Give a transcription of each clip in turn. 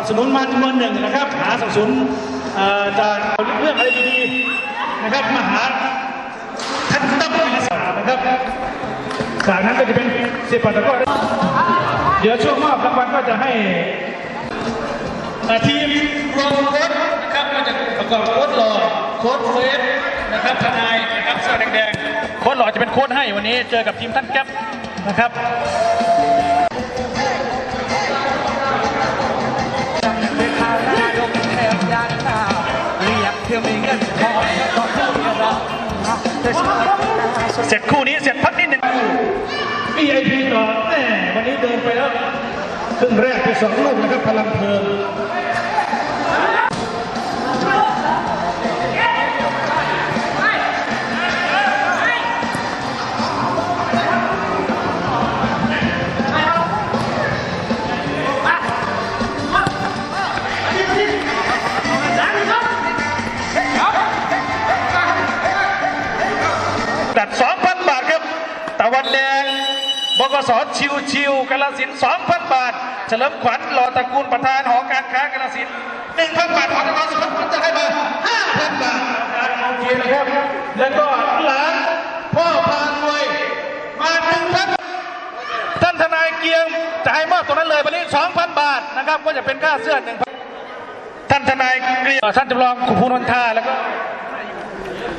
ร์หนึ่งนะครับ หาสนับสนุนจากเรื่องอะไรดีๆนะครับมาหาท่านตั้มวิลสารนะครับจากนั้นก็จะเป็นเสียปัตตะก้อเดี๋ยวช่วงมอบรางวัลก็จะให้ทีมรวมโค้ชนะครับก็จะประกอบโค้ชหล่อโค้ชเฟสนะครับทนายนะครับเสื้อแดงๆโค้ชหล่อจะเป็นโค้ชให้วันนี้เจอกับทีมท่านแก๊ปนะครับ เสร็จคู่นี้เสร็จพักนิดหนึ่ง VIP ต่อแม่วันนี้เดินไปแล้วครึ่งแรกไปสองลูกนะครับพลังเพลิง ดัด2,000 บาทครับ ตะวันแดงบกสชิวชิวกาลสินธุ์2,000 บาท เฉลิมขวัญหล่อตระกูลประธานหอการค้ากาลสินธุ์1,000 บาทของนครสวรรค์จะให้มา5,000 บาทโอเคนะครับ แล้วก็หลานพ่อพานมวยมา1,000ท่านทนายเกียงจะให้มอบตรงนั้นเลยวันนี้ 2,000 บาทนะครับ ก็จะเป็นค่าเสื้อ1,000ท่านทนายเกียงท่านจำลองขุนพูนนทาแล้วก็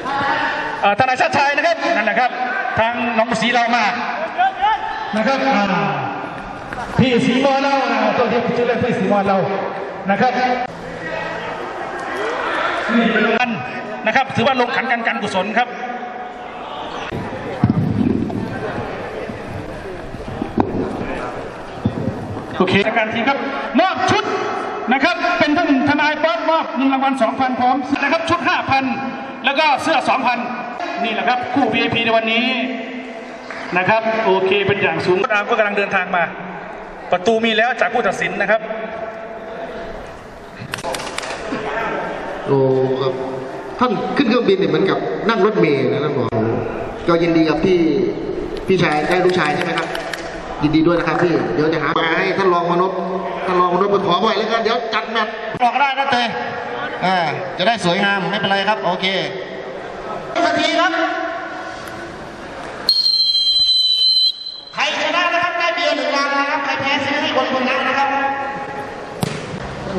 เอ่อ ทนายชาติชายนะครับนั่นแหละครับ ทางหน้องศรีเรามานะครับอ่าพี่สีมอเรานะตัวที่ชื่อเล่นพี่สีมอเรานะครับนี่เป็นวันนะครับ ถือว่าลงขันกันการกุศลครับโอเคในการทีครับมอบชุดนะครับ เป็นท่านทนายป๊อปมอบเงินรางวัล2,000 พร้อมนะครับชุด 5,000 แล้วก็เสื้อ 2,000 นี่แหละครับ คู่ VIP ในวันนี้นะครับ โอเคเป็นอย่างสูงรถอามก็กำลังเดินทางมา ประตูมีแล้วจากผู้ตัดสินนะครับโอ้ครับท่านขึ้นเครื่องบินเนี่ยเหมือนกับนั่งรถเมล์นะท่านบอกก็ยินดีกับพี่พี่ชายได้ลูกชายใช่ไหมครับ ยินดีด้วยนะครับพี่เดี๋ยวจะหามาให้ท่านรองมนพท่านรองมนพไปขอบ่อยแล้วกันเดี๋ยวจัดแมตช์ออกได้นะเตยอ่าจะได้สวยงามไม่เป็นไรครับ โอเค นาทีครับใครชนะนะครับได้เบียร์หนึ่งลังนะครับใครแพ้ซื้อให้คนคนนั้นนะครับ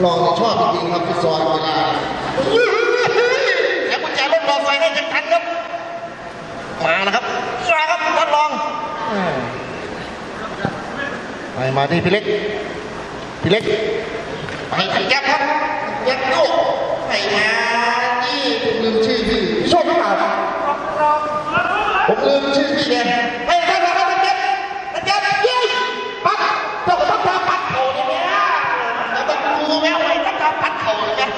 ลองชอบจริงๆครับฟุตซอลเวลาแล้วกุญแจรถรอไฟให้ยังทันครับ มานะครับมาครับทดลองไปมาที่พี่เล็กพี่เล็กไปที่แก๊ปครับแก๊ปโยกไปมาที่ผมลืมชื่อพี่พี่โชคหรือเปล่าผม ลืมชื่อพี่แกไปครับมาครับแก๊ปแก๊ปเย้ปั๊บเจ้าก็ต้องมาปัดเข่าเนี่ยนะแล้วต้องดูแววไว้ต้องการปัดเข่าเนี่ย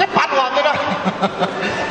จะปัดหลอกไมครับดิเห็นไดี